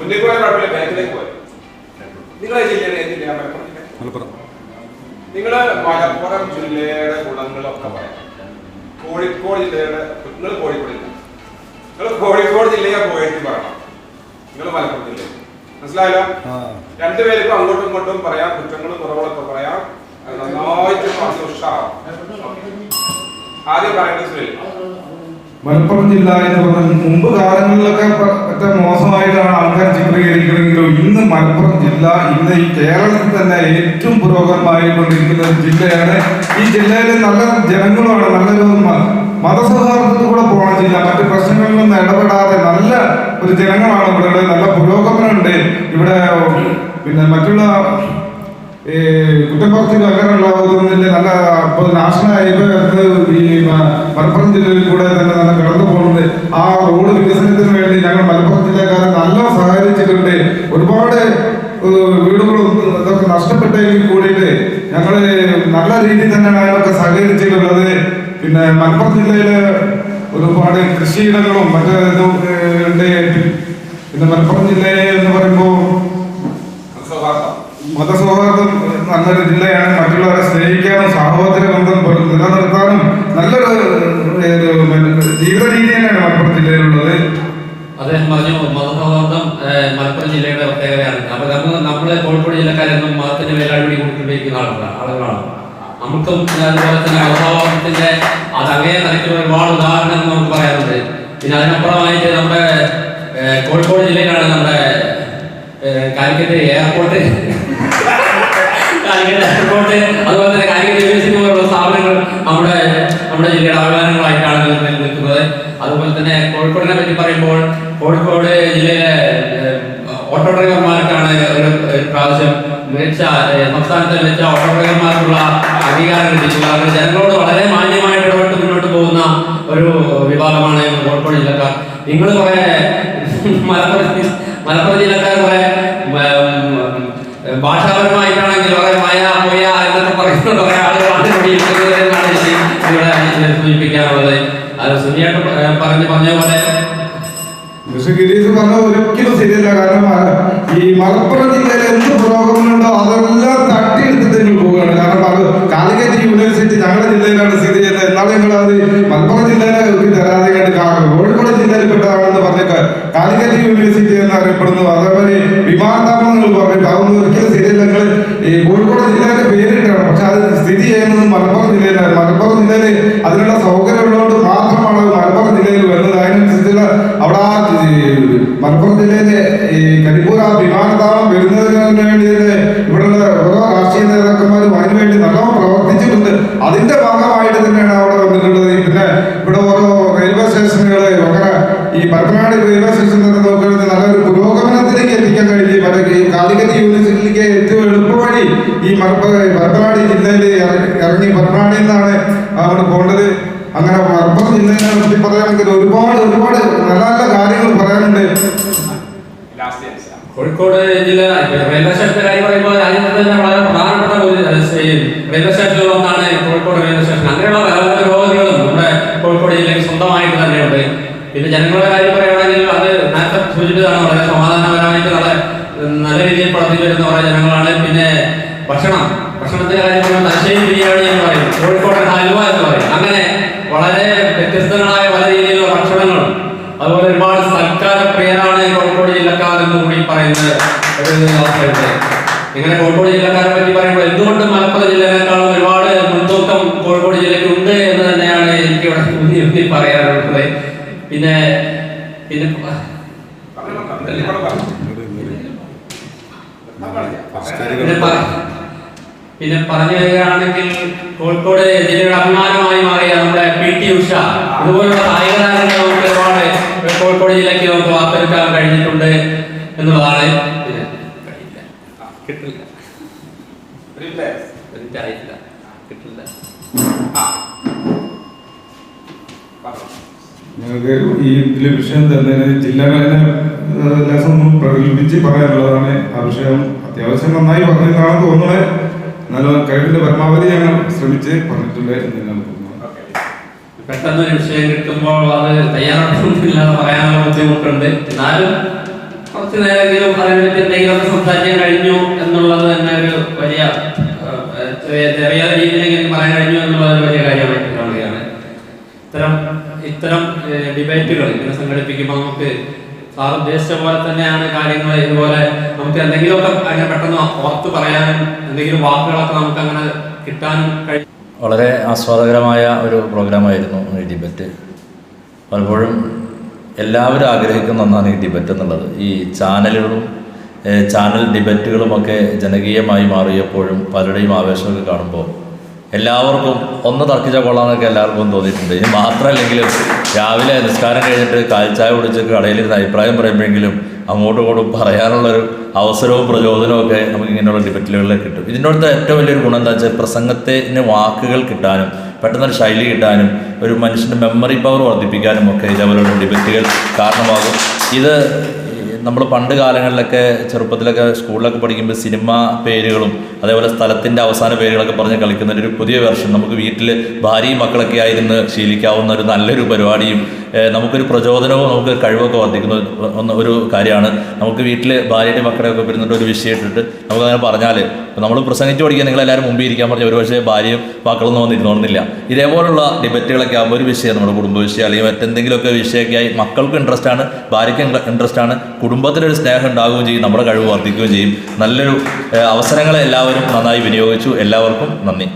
മുന്നിൽ പോയ കുഴപ്പമില്ല ബാക്കിലേക്ക് പോയി. നിങ്ങളെ ജില്ലയുടെ ഏത് ജില്ല മലപ്പുറം. നിങ്ങൾ മലപ്പുറം ജില്ലയുടെ ഗുണങ്ങളൊക്കെ പറയാം. കോഴിക്കോട് ജില്ലയുടെ നിങ്ങൾ കോഴിക്കോട് ജില്ല. നിങ്ങൾ കോഴിക്കോട് ജില്ലയെ പോയിട്ട് പറയണം. നിങ്ങൾ മലപ്പുറം ജില്ല. മനസ്സിലായല്ലോ? രണ്ടുപേർക്കും അങ്ങോട്ടും ഇങ്ങോട്ടും പറയാം കുറ്റങ്ങളും കുറവുകളൊക്കെ പറയാം. നന്നായിട്ട് ആദ്യം പറയേണ്ടത് മലപ്പുറം ജില്ല എന്ന് പറഞ്ഞാൽ മുമ്പ് കാലങ്ങളിലൊക്കെ മറ്റേ മോശമായിട്ടാണ് ആൾക്കാർ ചിത്രീകരിക്കണമെങ്കിലും ഇന്ന് മലപ്പുറം ജില്ല ഇന്ന് ഈ കേരളത്തിൽ തന്നെ ഏറ്റവും പുരോഗമനമായിക്കൊണ്ടിരിക്കുന്ന ജില്ലയാണ്. ഈ ജില്ലയിലെ നല്ല ജനങ്ങളുമാണ് നല്ലൊരു മതസൗഹാർദ്ദത്തിൽ കൂടെ പോകണ ജില്ല. മറ്റു പ്രശ്നങ്ങളിലൊന്നും ഇടപെടാതെ നല്ല ഒരു ജനങ്ങളാണ് ഇവിടെ നല്ല പുരോഗമനമുണ്ട്. ഇവിടെ പിന്നെ മറ്റുള്ള ഈ കുറ്റപ്പുറത്തിൽ അങ്ങനെയുള്ളതൊന്നും നല്ല നാഷണൽ ഹൈവേ ഈ മലപ്പുറം ജില്ലയിൽ കൂടെ തന്നെ നല്ല കടന്നു പോകുന്നത്. ആ റോഡ് വികസനത്തിന് വേണ്ടി ഞങ്ങൾ മലപ്പുറം ജില്ലക്കാരെ നല്ല സഹകരിച്ചിട്ടുണ്ട് ഒരുപാട് വീടുകളും ഇതൊക്കെ നഷ്ടപ്പെട്ടെങ്കിൽ കൂടിയിട്ട് ഞങ്ങൾ നല്ല രീതിയിൽ തന്നെയാണ് അയാളൊക്കെ സഹകരിച്ചിട്ടുള്ളത്. പിന്നെ മലപ്പുറം ജില്ലയിലെ ഒരുപാട് കൃഷിയിടങ്ങളും മറ്റേ ഇതും ഉണ്ട്. പിന്നെ മലപ്പുറം ജില്ലയെ എന്ന് പറയുമ്പോൾ മതസൗഹാർദ്ദം നല്ലൊരു ജില്ലയാണ്. മറ്റുള്ളവരെ സ്നേഹിക്കാനും സഹോദര ബന്ധം നിലനിർത്താനും നല്ലൊരു ജീവിത രീതി തന്നെയാണ് മലപ്പുറം ജില്ലയിലുള്ളത്. അദ്ദേഹം പറഞ്ഞു മതസൗഹാർദ്ദം മലപ്പുറം ജില്ലയുടെ പ്രത്യേകതയാണ്. അപ്പൊ നമ്മൾ നമ്മളെ കോഴിക്കോട് ജില്ലക്കാരെന്നും മതത്തിന്റെ വേലാടി അടിപിടി കൊടുത്തുകൊണ്ടിരിക്കുന്ന ആളുകളാണ്. നമുക്കും അതുപോലെ തന്നെ മതസൗഹാർദ്ദത്തിന്റെ അത് അങ്ങേ തലയ്ക്കുള്ള ഒരുപാട് ഉദാഹരണങ്ങൾ നമുക്ക് പറയാറുണ്ട്. പിന്നെ അതിനപ്പുറമായിട്ട് നമ്മുടെ കോഴിക്കോട് ജില്ലയിലാണ് നമ്മുടെ കാലിക്കറ്റ് എയർപോർട്ട് കാലിക്കറ്റ് എയർപോർട്ട് അതുപോലെ തന്നെ കാലിക്കറ്റ് യൂണിവേഴ്സിറ്റി പോലുള്ള സ്ഥാപനങ്ങൾ നമ്മുടെ നമ്മുടെ ജില്ലയുടെ അഭിമാനങ്ങളായിട്ടാണ് നില- നിൽക്കുന്നത് തന്നെ കോഴിക്കോടിനെ പറ്റി പറയുമ്പോൾ കോഴിക്കോട് ജില്ലയിലെ ഓട്ടോ ഡ്രൈവർമാർക്കാണ് ഒരു പ്രാവശ്യം മികച്ച സംസ്ഥാനത്തെ മികച്ച ഓട്ടോ ഡ്രൈവർമാർക്കുള്ള അംഗീകാരം അവർ ജനങ്ങളോട് വളരെ മാന്യമായിട്ട് ഇടപെട്ട് മുന്നോട്ട് പോകുന്ന ഒരു വിഭാഗമാണ് കോഴിക്കോട് ജില്ലക്കാർ. നിങ്ങൾ കുറെ മലപ്പുറം മലപ്പുറം ജില്ലക്കാർ കുറെ ഭാഷാപരമായിട്ടാണെങ്കിൽ കുറെ മായ മൊയ എന്നൊക്കെ പറയുന്ന കുറെ ആളുകളാണ് ഇവിടെ ഇരിക്കുന്നത് എന്നാണ് ഇവിടെ സൂചിപ്പിക്കാറുള്ളത് അത് സുനിയായിട്ട് പറഞ്ഞു പറഞ്ഞ പോലെ പക്ഷെ ഗിരീഷ് പറഞ്ഞ ഒരിക്കലും ശരിയല്ല. കാരണം ഈ മലപ്പുറം ജില്ലയിൽ എന്ത് പുരോഗമനമുണ്ടോ അതെല്ലാം തട്ടിയെടുത്തിട്ട് നിങ്ങൾ പോവുകയാണ്. കാരണം അത് കാലിക്കറ്റ് യൂണിവേഴ്സിറ്റി ഞങ്ങളുടെ ജില്ലയിലാണ് സ്ഥിതി ചെയ്യുന്നത്. എന്നാലും ഞങ്ങൾ അത് മലപ്പുറം ജില്ലയിലെ ഒരു തരാതെ അതിന്റെ ഭാഗമായിട്ട് തന്നെയാണ് അവിടെ വന്നിട്ടുള്ളത്. പിന്നെ ഇവിടെ ഓരോ റെയിൽവേ സ്റ്റേഷനുകൾ അങ്ങനെ ഈ പരപ്പനാട് റെയിൽവേ സ്റ്റേഷൻ തന്നെ നോക്കുകയാണെങ്കിൽ നല്ലൊരു പുരോഗമനത്തിലേക്ക് എത്തിക്കാൻ കഴിഞ്ഞു മറ്റേ ഈ കാലിക്കറ്റ് യൂണിവേഴ്സിറ്റിയിലേക്ക് ഏറ്റവും എളുപ്പവഴി ഈ പരപ്പനാട് ജില്ലയിൽ ഇറങ്ങി- പരപ്പനാടിൽ നിന്നാണ് അവിടെ പോകേണ്ടത്. അങ്ങനെ മലപ്പുറം ജില്ലയെ പറ്റി പറയുകയാണെങ്കിൽ ഒരുപാട് ഒരുപാട് നല്ല നല്ല കാര്യങ്ങൾ പറയാനുണ്ട്. കോഴിക്കോട് ജില്ല റെയിൽവേ സ്റ്റേഷന്റെ കാര്യം പറയുമ്പോൾ രാജ്യത്ത് തന്നെ വളരെ പ്രധാനപ്പെട്ട ഒരു റെയിൽവേ സ്റ്റേഷനിൽ ഒന്നാണ് കോഴിക്കോട് റെയിൽവേ സ്റ്റേഷൻ. അങ്ങനെയുള്ള പല രോഗങ്ങളും നമ്മുടെ കോഴിക്കോട് ജില്ലയ്ക്ക് സ്വന്തമായിട്ട് തന്നെയുണ്ട്. പിന്നെ ജനങ്ങളുടെ കാര്യം പറയുകയാണെങ്കിൽ അത് നേരത്തെ സൂചിപ്പിച്ചതാണ് വളരെ സമാധാനപരമായിട്ട് വളരെ നല്ല രീതിയിൽ പ്രവർത്തിച്ചു വരുന്ന കുറേ ജനങ്ങളാണ്. പിന്നെ ഭക്ഷണം ഭക്ഷണത്തിന്റെ കാര്യം പറയുമ്പോൾ തലശ്ശേരി ബിരിയാണി എന്ന് പറയും കോഴിക്കോട് ഹൽവ എന്ന് പറയും. അങ്ങനെ വളരെ വ്യത്യസ്തങ്ങളായ പല രീതിയിലുള്ള ഭക്ഷണങ്ങളും അതുപോലെ ഒരുപാട് സർക്കാർ പ്രിയരാണ് കോഴിക്കോട് ജില്ലക്കാർ എന്ന് പറയുന്ന ഇങ്ങനെ കോഴിക്കോട് ജില്ലക്കാരെ പറ്റി പറയുമ്പോൾ എന്തുകൊണ്ട് മലപ്പുറം ജില്ലകളെക്കാളും ഒരുപാട് മുൻതൂക്കം കോഴിക്കോട് ജില്ലയ്ക്ക് ഉണ്ട് എന്ന് തന്നെയാണ് എനിക്ക് ഇവിടെ ഊന്നി ഊന്നി പറയാനുള്ളത്. പിന്നെ പിന്നെ പിന്നെ പറഞ്ഞു വരികയാണെങ്കിൽ കോഴിക്കോട് ജില്ലയുടെ അഭിമാനമായി മാറിയ നമ്മുടെ പി ടി ഉഷ. ഇതുപോലുള്ള കായിക താരങ്ങൾ നമുക്ക് ഒരുപാട് കോഴിക്കോട് ജില്ലയ്ക്ക് നമുക്ക് വാർത്തെടുക്കാൻ കഴിഞ്ഞിട്ടുണ്ട്. എന്നുള്ളതാണ് കഴിയില്ല. കിട്ടില്ല. എനിക്കറിയില്ല കിട്ടില്ല. ഞങ്ങൾക്ക് ഈ വിഷയം തന്നെ ജില്ലകളെ ലെസൊന്നും പ്രകടിപ്പിച്ച് പറയാനുള്ളതാണ് ആ വിഷയം. അത്യാവശ്യം നന്നായി പറഞ്ഞതാണെന്ന് തോന്നുന്നത്. എന്നാലും കഴിവിന്റെ പരമാവധി ഞങ്ങൾ ശ്രമിച്ച് പറഞ്ഞിട്ടുണ്ട് എന്ന് ഞാൻ തോന്നുന്നു. പെട്ടെന്ന് ഒരു വിഷയം കിട്ടുമ്പോൾ അത് തയ്യാറെടുപ്പില്ലാതെ പറയാനുള്ള ബുദ്ധിമുട്ടുണ്ട്. എന്നാലും കുറച്ച് നേരമെങ്കിലും നേരമെങ്കിലും അതിനെപ്പറ്റി എന്തെങ്കിലുമൊക്കെ സംസാരിക്കാൻ കഴിഞ്ഞു എന്നുള്ളത് തന്നെ ഒരു വലിയ ചെറിയ ചെറിയ രീതിയിലെങ്കിലും പറയാൻ കഴിഞ്ഞു എന്നുള്ളത് വലിയ കാര്യമായിട്ട് കാണുകയാണ്. ഇത്തരം ഇത്തരം ഡിബേറ്റുകൾ ഇങ്ങനെ സംഘടിപ്പിക്കുമ്പോൾ നമുക്ക് സാർ ഉദ്ദേശിച്ച പോലെ തന്നെയാണ് കാര്യങ്ങൾ ഇതുപോലെ നമുക്ക് എന്തെങ്കിലുമൊക്കെ അങ്ങനെ പെട്ടെന്ന് ഓർത്ത് പറയാനും എന്തെങ്കിലും വാക്കുകളൊക്കെ നമുക്ക് അങ്ങനെ കിട്ടാനും കഴിയും വളരെ ആസ്വാദകരമായ ഒരു പ്രോഗ്രാമായിരുന്നു ഈ ഡിബറ്റ്. പലപ്പോഴും എല്ലാവരും ആഗ്രഹിക്കുന്ന ഒന്നാണ് ഈ ഡിബറ്റ് എന്നുള്ളത്. ഈ ചാനലുകളും ചാനൽ ഡിബറ്റുകളുമൊക്കെ ജനകീയമായി മാറിയപ്പോഴും പലരുടെയും ആവേശമൊക്കെ കാണുമ്പോൾ എല്ലാവർക്കും ഒന്ന് തർക്കിച്ച കൊള്ളാമെന്നൊക്കെ എല്ലാവർക്കും തോന്നിയിട്ടുണ്ട്. ഇനി മാത്രമല്ലെങ്കിലും രാവിലെ നിസ്കാരം കഴിഞ്ഞിട്ട് കാൽച്ചായ കുടിച്ച് കടയിലിരുന്ന് അഭിപ്രായം പറയുമ്പോഴെങ്കിലും അങ്ങോട്ടും ഇങ്ങോട്ടും പറയാനുള്ളൊരു അവസരവും പ്രചോദനവും ഒക്കെ നമുക്ക് ഇങ്ങനെയുള്ള ഡിബറ്റുകളിൽ കിട്ടും. ഇതിന്റെ ഏറ്റവും വലിയൊരു ഗുണം എന്താ വെച്ചാൽ പ്രസംഗത്തിന് വാക്കുകൾ കിട്ടാനും പെട്ടെന്നൊരു ശൈലി കിട്ടാനും ഒരു മനുഷ്യന്റെ മെമ്മറി പവർ വർദ്ധിപ്പിക്കാനും ഒക്കെ ഇതേപോലെയുള്ള ഡിബറ്റുകൾ കാരണമാകും. ഇത് നമ്മൾ പണ്ട് കാലങ്ങളിലൊക്കെ ചെറുപ്പത്തിലൊക്കെ സ്കൂളിലൊക്കെ പഠിക്കുമ്പോൾ സിനിമ പേരുകളും അതേപോലെ സ്ഥലത്തിന്റെ അവസാന പേരുകളൊക്കെ പറഞ്ഞ് കളിക്കുന്ന ഒരു പുതിയ വേർഷൻ നമുക്ക് വീട്ടിൽ ഭാര്യയും മക്കളൊക്കെ ആയിരുന്ന് ശീലിക്കാവുന്ന ഒരു നല്ലൊരു പരിപാടിയും നമുക്കൊരു പ്രചോദനവും നമുക്ക് കഴിവൊക്കെ വർദ്ധിക്കുന്ന ഒന്ന് ഒരു കാര്യമാണ്. നമുക്ക് വീട്ടിൽ ഭാര്യയുടെ മക്കളെയൊക്കെ വരുന്നിട്ട് ഒരു വിഷയം ഇട്ടിട്ട്. നമുക്ക് അങ്ങനെ പറഞ്ഞാൽ നമ്മൾ പ്രസംഗിച്ച് പഠിക്കാൻ നിങ്ങൾ എല്ലാവരും മുമ്പ് ഇരിക്കാൻ പറഞ്ഞ ഒരുപക്ഷെ ഭാര്യയും മക്കളൊന്നും വന്നിരുന്നോന്നില്ല ഇതേപോലുള്ള ഡിബറ്റുകളൊക്കെ ആകുമ്പോൾ ഒരു വിഷയം നമ്മുടെ കുടുംബ വിഷയം അല്ലെങ്കിൽ മറ്റെന്തെങ്കിലുമൊക്കെ വിഷയമൊക്കെ ആയി മക്കൾക്ക് ഇൻട്രസ്റ്റ് ആണ് ഭാര്യയ്ക്ക് ഇൻട്രസ്റ്റ് ആണ്. കുടുംബത്തിനൊരു സ്നേഹം ഉണ്ടാവുകയും ചെയ്യും നമ്മുടെ കഴിവ് വർദ്ധിക്കുകയും ചെയ്യും. നല്ലൊരു അവസരങ്ങളെ എല്ലാവരും നന്നായി വിനിയോഗിച്ചു. എല്ലാവർക്കും നന്ദി.